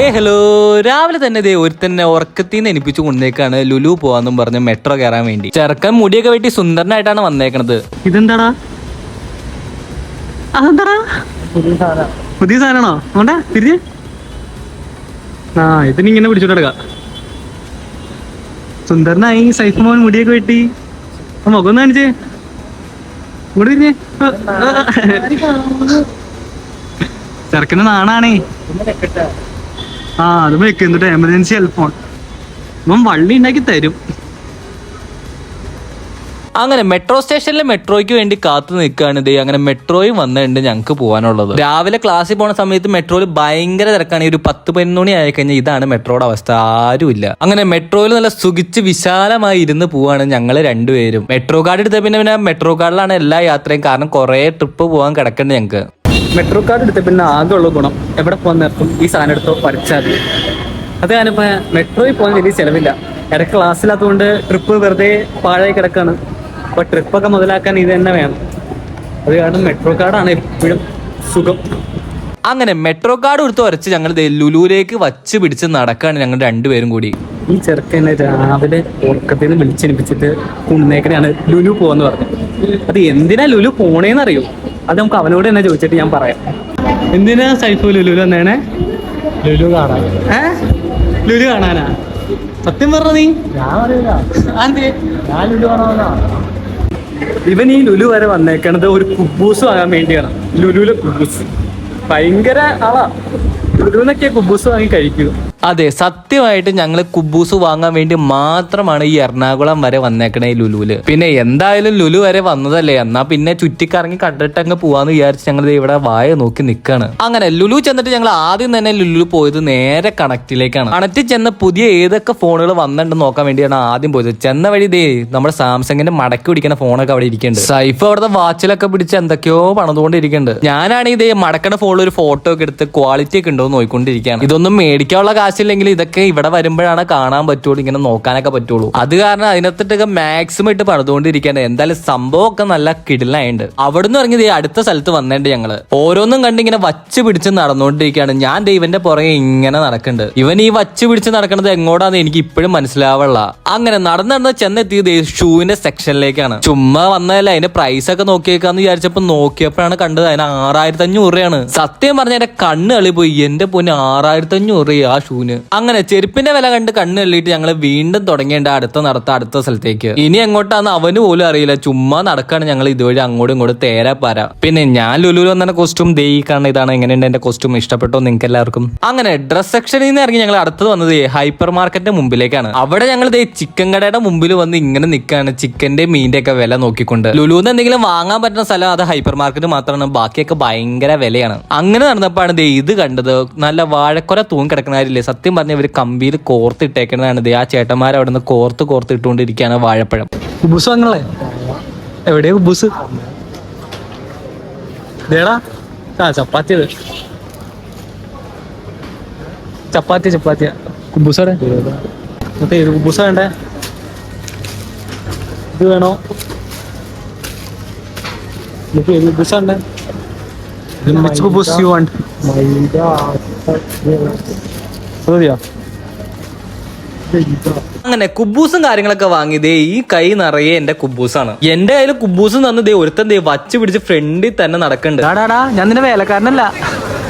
ഏ ഹലോ. രാവിലെ തന്നെ ദേ ഒരുത്തന്നെ ഉറക്കത്തിൽ നിന്ന് എനിപ്പിച്ച് കൊണ്ടേക്കാണ് ലുലു പോവാന്നും പറഞ്ഞ് മെട്രോ കയറാൻ വേണ്ടി. ചെറുക്കൻ മുടിയൊക്കെ വെട്ടി സുന്ദരനായിട്ടാണ് വന്നേക്കണത്. ഇതെന്താടാ? അതെന്താടാ? പുതിയ സാധനമാണോ അതുകൊണ്ടാ തിരിഞ്ഞ്. ആ ഇതിന് ഇങ്ങനെ പിടിച്ചോട്ട് കിടക്കാം സുന്ദരനായി സൈഫ് മോൻ മുടിയൊക്കെ വെട്ടി. മുഖം കാണിച്ചേ. ഇങ്ങോട്ട് തിരിഞ്ഞേ. ചെറുക്കന് നാണാണേ. ആ അത് വെക്കുന്നുണ്ട് എമർജൻസി ഹെൽപ്പ് ഇവൻ വള്ളി ഉണ്ടാക്കി തരും. അങ്ങനെ മെട്രോ സ്റ്റേഷനിലെ മെട്രോയ്ക്ക് വേണ്ടി കാത്തു നിൽക്കുകയാണ് ദേ അങ്ങനെ മെട്രോയും വന്നിട്ടുണ്ട് ഞങ്ങൾക്ക് പോകാനുള്ളത് രാവിലെ ക്ലാസ്സിൽ പോകുന്ന സമയത്ത് മെട്രോയിൽ ഭയങ്കര തിരക്കാണ്. ഈ ഒരു പത്ത് പതിനൊന്ന് മണി ആയി കഴിഞ്ഞാൽ ഇതാണ് മെട്രോയുടെ അവസ്ഥ. ആരുമില്ല. അങ്ങനെ മെട്രോയിൽ നല്ല സുഖിച്ച് വിശാലമായി ഇരുന്ന് പോവാണ് ഞങ്ങൾ രണ്ടുപേരും. മെട്രോ കാർഡ് എടുത്ത പിന്നെ പിന്നെ മെട്രോ കാർഡിലാണ് എല്ലാ യാത്രയും. കാരണം കുറേ ട്രിപ്പ് പോകാൻ കിടക്കുന്നുണ്ട് ഞങ്ങൾക്ക് മെട്രോ കാർഡ് എടുത്ത പിന്നെ ആകെ ഉള്ള ഗുണം എവിടെ പോകാൻ നിർത്തും ഈ സാധനം എടുത്തോ വരച്ചാൽ മതി. അത് ഞാനിപ്പോൾ മെട്രോയിൽ പോകാൻ വലിയ ചിലവില്ല. ഇടയ്ക്ക് ക്ലാസ്സിലാത്തതുകൊണ്ട് ട്രിപ്പ് വെറുതെ പാഴായി കിടക്കാണ്. അപ്പൊ ട്രിപ്പൊക്കെ മുതലാക്കാൻ ഇത് തന്നെ വേണം. അത് കാരണം മെട്രോ കാർഡാണ് എപ്പോഴും സുഖം. അങ്ങനെ മെട്രോ കാർഡ് കൊടുത്ത് വരച്ച് ഞങ്ങൾ ലുലൂരേക്ക് ലുലുവിലേക്ക് വച്ച് പിടിച്ച് നടക്കാണ് ഞങ്ങൾ രണ്ടുപേരും കൂടി. ഈ ചെറുക്കനെ രാവിലെ ഉറക്കത്തിൽ നിന്ന് വിളിച്ചെണിപ്പിച്ചിട്ട് കുന്നേക്കനെയാണ് ലുലു പോവാന്ന് പറഞ്ഞത്. അത് എന്തിനാ ലുലു പോണേന്ന് അറിയോ അത് നമുക്ക് അവനോട് തന്നെ ചോദിച്ചിട്ട് ഞാൻ പറയാം. എന്തിനാ സൈഫു ലുലു വന്നേണേ ലുലു കാണാൻ. ഏ? ലുലു കാണാനാ? സത്യം പറഞ്ഞ നീ? ഇവൻ ഈ ലുലു വരെ വന്നേക്കണത് ഒരു കുബൂസ് വാങ്ങാൻ വേണ്ടിയാണ്. ലുലുവിലെ കുബൂസ്. ഭയങ്കര ആളാ. ലുലുന്നൊക്കെ കുബൂസ് വാങ്ങി കഴിക്കൂ. അതെ സത്യമായിട്ട് ഞങ്ങൾ കുബൂസ് വാങ്ങാൻ വേണ്ടി മാത്രമാണ് ഈ എറണാകുളം വരെ വന്നേക്കണേ ലുലുവിൽ പിന്നെ എന്തായാലും ലുലു വരെ വന്നതല്ലേ? എന്നാ പിന്നെ ചുറ്റിക്കറങ്ങി കണ്ടിട്ട് അങ്ങ് പോവാന്ന് വിചാരിച്ച് ഞങ്ങൾ ഇവിടെ വായ നോക്കി നിൽക്കാണ് അങ്ങനെ ലുലു ചെന്നിട്ട് ഞങ്ങൾ ആദ്യം തന്നെ ലുലു പോയത് നേരെ കണക്റ്റിലേക്കാണ്. കണക്റ്റ് ചെന്ന് പുതിയ ഏതൊക്കെ ഫോണുകൾ വന്നിട്ടുണ്ടെന്ന് നോക്കാൻ വേണ്ടിയാണ് ആദ്യം പോയത്. ചെന്ന വഴി ദേ നമ്മുടെ സാംസങ്ങിന്റെ മടക്കി പിടിക്കുന്ന ഫോണൊക്കെ അവിടെ ഇരിക്കുന്നുണ്ട് സൈഫ് അവിടുത്തെ വാച്ചിലൊക്കെ പിടിച്ച് എന്തൊക്കെയോ പണിതുകൊണ്ടിരിക്കുന്നുണ്ട് ഞാനാണ് ഇതേ മടക്കണ ഫോണിൽ ഒരു ഫോട്ടോ ഒക്കെ എടുത്ത് ക്വാളിറ്റി ഒക്കെ ഉണ്ടോ നോക്കിക്കൊണ്ടിരിക്കുകയാണ് ഇതൊന്നും മേടിക്കാനുള്ള കാശില്ലെങ്കിൽ ഇതൊക്കെ ഇവിടെ വരുമ്പോഴാണ് കാണാൻ പറ്റുള്ളൂ ഇങ്ങനെ നോക്കാനൊക്കെ പറ്റുള്ളൂ. അത് കാരണം അതിനകത്തിട്ടൊക്കെ മാക്സിമം ഇട്ട് പണിതുകൊണ്ടിരിക്കുകയാണ്. എന്തായാലും സംഭവം ഒക്കെ നല്ല കിടിലായുണ്ട്. അവിടുന്ന് ഇറങ്ങി ദേ അടുത്ത സ്ഥലത്ത് വന്നിട്ടുണ്ട് ഞങ്ങൾ. ഓരോന്നും കണ്ട് ഇങ്ങനെ വച്ച് പിടിച്ച് നടന്നുകൊണ്ടിരിക്കുകയാണ്. ഞാൻ ദൈവന്റെ പുറകെ ഇങ്ങനെ നടക്കുന്നുണ്ട് ഇവൻ ഈ വച്ച് പിടിച്ച് നടക്കുന്നത് എങ്ങോട്ടാന്ന് എനിക്ക് ഇപ്പോഴും മനസ്സിലാവുള്ള അങ്ങനെ നടന്ന് നടന്ന് ചെന്നെത്തിയത് ഷൂവിന്റെ സെക്ഷനിലേക്കാണ്. ചുമ്മാ വന്നതല്ല അതിന്റെ പ്രൈസ് ഒക്കെ നോക്കിയേക്കാന്ന് വിചാരിച്ചപ്പോ നോക്കിയപ്പോഴാണ് കണ്ടത് അതിന് ആറായിരത്തി അഞ്ഞൂറ് രൂപയാണ്. സത്യം പറഞ്ഞ എന്റെ കണ്ണ് കളി പോയി എന്റെ പൊന്ന് ആറായിരത്തി അഞ്ഞൂറ് രൂപ ആ ഷൂന് അങ്ങനെ ചെരുപ്പിന്റെ വില കണ്ട് കണ്ണ് തള്ളിയിട്ട് ഞങ്ങൾ വീണ്ടും തുടങ്ങേണ്ട അടുത്ത നടത്ത അടുത്ത സ്ഥലത്തേക്ക്. ഇനി എങ്ങോട്ടാന്ന് അവന് പോലും അറിയില്ല. ചുമ്മാ നടക്കാണ് ഞങ്ങൾ ഇതുവഴി അങ്ങോട്ടും ഇങ്ങോട്ടും തേരാ പാര പിന്നെ ഞാൻ ലുലു വന്ന കോസ്റ്റ്യൂം ദേ കാണുന്ന ഇതാണ്. എങ്ങനെയുണ്ട് എന്റെ കോസ്റ്റ്യൂം ഇഷ്ടപ്പെട്ടോ നിങ്ങൾക്ക് എല്ലാവർക്കും അങ്ങനെ ഡ്രസ് സെക്ഷനിൽ നിന്ന് ഇറങ്ങി ഞങ്ങൾ അടുത്തത് വന്നത് ഹൈപ്പർ മാർക്കറ്റിന്റെ മുമ്പിലേക്കാണ്. അവിടെ ഞങ്ങൾ ദേ ചിക്കൻ കടയുടെ മുമ്പിൽ വന്ന് ഇങ്ങനെ നിൽക്കാണ് ചിക്കന്റെ മീന്റെ ഒക്കെ വില നോക്കിക്കൊണ്ട്. ലുലുന്ന് എന്തെങ്കിലും വാങ്ങാൻ പറ്റുന്ന സ്ഥലം അത് ഹൈപ്പർ മാർക്കറ്റ് മാത്രമാണ്. ബാക്കിയൊക്കെ ഭയങ്കര വിലയാണ്. അങ്ങനെ നടന്നപ്പോഴാണ് ദേ ഇത് കണ്ടത്. നല്ല വാഴക്കൊല തൂങ്ങി കിടക്കുന്ന സത്യം പറഞ്ഞ ഇവർ കമ്പിയിൽ കോർത്തിട്ടേക്കുന്നതാണ്. ദേ ആ ചേട്ടന്മാർ അവിടെ നിന്ന് കോർത്ത് കോർത്ത് ഇട്ടുകൊണ്ടിരിക്കുകയാണ് വാഴപ്പഴം. ഉബുസ് വാങ്ങളെ എവിടെയാ ഉബുസ്? ദേടാ. ആ ചപ്പാത്തി ചപ്പാത്തി ഉബുസ് കുബൂസടെ മറ്റേ കുബൂസ വേണ്ടേ? ഇത് വേണോ? ഏത് കുബൂസ വേണ്ടേ? യു മതിയോ? അങ്ങനെ കുബൂസും കാര്യങ്ങളൊക്കെ വാങ്ങിയതേ ഈ കൈ നിറയെ എന്റെ കുബൂസാണ്. എന്റെ കയ്യിൽ കുബൂസ് തന്നതേ ഒരുത്തൻ ദേ വച്ച് പിടിച്ച് ഫ്രണ്ടിൽ തന്നെ നടക്കണ്ട്. ഞാൻ നിന്റെ വേലക്കാരനല്ല.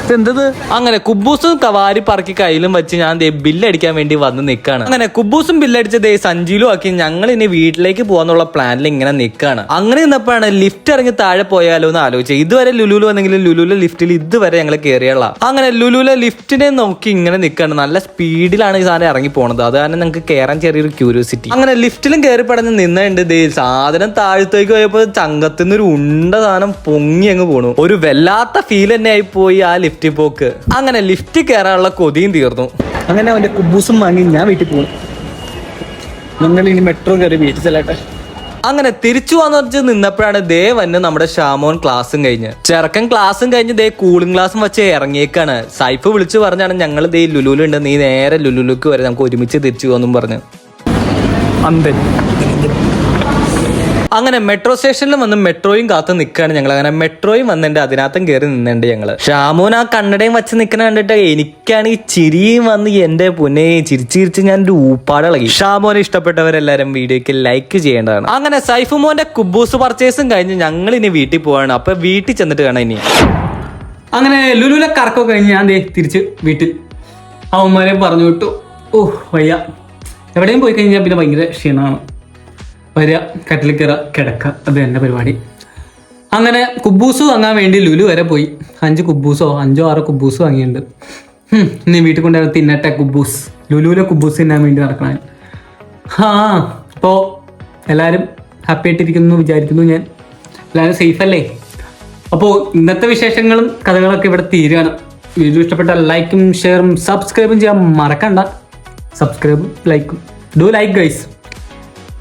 ഇതെന്തത്? അങ്ങനെ കുബൂസും കവാരി പറക്കി കയ്യിലും വെച്ച് ഞാൻ ദേ ബില്ലടിക്കാൻ വേണ്ടി വന്ന് നിൽക്കാണ് അങ്ങനെ കുബൂസും ബില്ലടിച്ച ദേ സഞ്ചിയിലും ആക്കി ഞങ്ങൾ ഇനി വീട്ടിലേക്ക് പോകാന്നുള്ള പ്ലാനിൽ ഇങ്ങനെ നിൽക്കാണ് അങ്ങനെ നിന്നപ്പോഴാണ് ലിഫ്റ്റ് ഇറങ്ങി താഴെ പോയാലോ എന്ന് ആലോചിച്ചത് ഇതുവരെ ലുലുലു വന്നെങ്കിലും ലുലുലെ ലിഫ്റ്റിൽ ഇതുവരെ ഞങ്ങൾ കയറിയുള്ള അങ്ങനെ ലുലുലെ ലിഫ്റ്റിനെ നോക്കി ഇങ്ങനെ നിൽക്കാണ് നല്ല സ്പീഡിലാണ് ഈ സാധനം ഇറങ്ങി പോണത്. അത് കാരണം ഞങ്ങൾക്ക് കയറാൻ ചെറിയൊരു ക്യൂരിയോസിറ്റി അങ്ങനെ ലിഫ്റ്റിലും കയറി പടഞ്ഞ് നിന്നുണ്ട് ദേ സാധനം താഴത്തേക്ക് പോയപ്പോൾ ചങ്കത്തുനിന്ന് ഒരു ഉണ്ട സാധനം പൊങ്ങി അങ്ങ് പോണു. ഒരു വല്ലാത്ത ഫീൽ തന്നെ ആയി പോയി ആ ലിഫ്റ്റ് പോക്ക്. അങ്ങനെ ലിഫ്റ്റ് കയറാനുള്ള കൊതിയും തീർന്നു. അങ്ങനെ അവന്റെ കുബൂസും വാങ്ങി ഞാൻ വീട്ടിൽ പോകും നിങ്ങൾ ഇനി മെട്രോ കയറി വീട്ടിൽ ചെല്ലട്ടെ. അങ്ങനെ തിരിച്ചു വന്നു വെച്ച് നിന്നപ്പോഴാണ് ദേ വന്ന് നമ്മുടെ ഷാമോൻ ക്ലാസ്സും കഴിഞ്ഞ്. ചെറുക്കൻ ക്ലാസ്സും കഴിഞ്ഞ് ദേ കൂളിംഗ് ക്ലാസ്സും വെച്ച് ഇറങ്ങിയേക്കാണ്. സൈഫ് വിളിച്ചു പറഞ്ഞാണ് ഞങ്ങൾ ദേ ലുലുലുണ്ട് നീ നേരെ ലുലുലുക്ക് വരെ നമുക്ക് ഒരുമിച്ച് തിരിച്ചു പോകുന്നു പറഞ്ഞു. അന്തൻ. അങ്ങനെ മെട്രോ സ്റ്റേഷനിൽ വന്ന് മെട്രോയും കാത്ത് നിൽക്കുകയാണ് ഞങ്ങൾ അങ്ങനെ മെട്രോയും വന്നിട്ട് അതിനകത്തും കയറി നിന്നിട്ടുണ്ട് ഞങ്ങൾ ഷാമോൻ ആ കണ്ണടയും വച്ച് നിൽക്കുന്ന കണ്ടിട്ട് ഈ ചിരിയും വന്ന് എന്റെ പൊന്നെ ചിരിച്ച് ചിരിച്ച് ഞാൻ ഒരു ഊപ്പാടിളകി ഷാമോനെ ഇഷ്ടപ്പെട്ടവരെല്ലാരും വീഡിയോക്ക് ലൈക്ക് ചെയ്യേണ്ടതാണ്. അങ്ങനെ സൈഫു മോന്റെ കുബൂസ് പർച്ചേസും കഴിഞ്ഞ് ഞങ്ങൾ ഇനി വീട്ടിൽ പോവാണ്. അപ്പൊ വീട്ടിൽ ചെന്നിട്ട് കാണാം ഇനി. അങ്ങനെ ലുലുല കറക്കോ കഴിഞ്ഞ് ഞാൻ ദേ തിരിച്ച് വീട്ടിൽ. അവന്മാരെ പറഞ്ഞു വിട്ടു. ഓ വയ്യ. എവിടെയും പോയി കഴിഞ്ഞാൽ പിന്നെ ഭയങ്കര ക്ഷീണമാണ്. വരിക കട്ടിൽ കയറുക കിടക്കുക അത് തന്നെ പരിപാടി. അങ്ങനെ കുബൂസ് വാങ്ങാൻ വേണ്ടി ലുലു വരെ പോയി. അഞ്ച് കുബൂസോ അഞ്ചോ ആറോ കുബൂസ് വാങ്ങിയിട്ടുണ്ട് നീ വീട്ടിൽ കൊണ്ടുവരാൻ തിന്നട്ടെ കുബൂസ്. ലുലുവിലെ കുബൂസ് തിന്നാൻ വേണ്ടി നടക്കണം. ആ അപ്പോൾ എല്ലാവരും ഹാപ്പി ആയിട്ടിരിക്കുന്നു വിചാരിക്കുന്നു ഞാൻ. എല്ലാവരും സേഫ് അല്ലേ? അപ്പോൾ ഇന്നത്തെ വിശേഷങ്ങളും കഥകളൊക്കെ ഇവിടെ തീരുകയാണ്. വീഡിയോ ഇഷ്ടപ്പെട്ട ലൈക്കും ഷെയറും സബ്സ്ക്രൈബും ചെയ്യാൻ മറക്കണ്ട. സബ്സ്ക്രൈബും ലൈക്കും ഡു ലൈക്ക് ഗൈസ്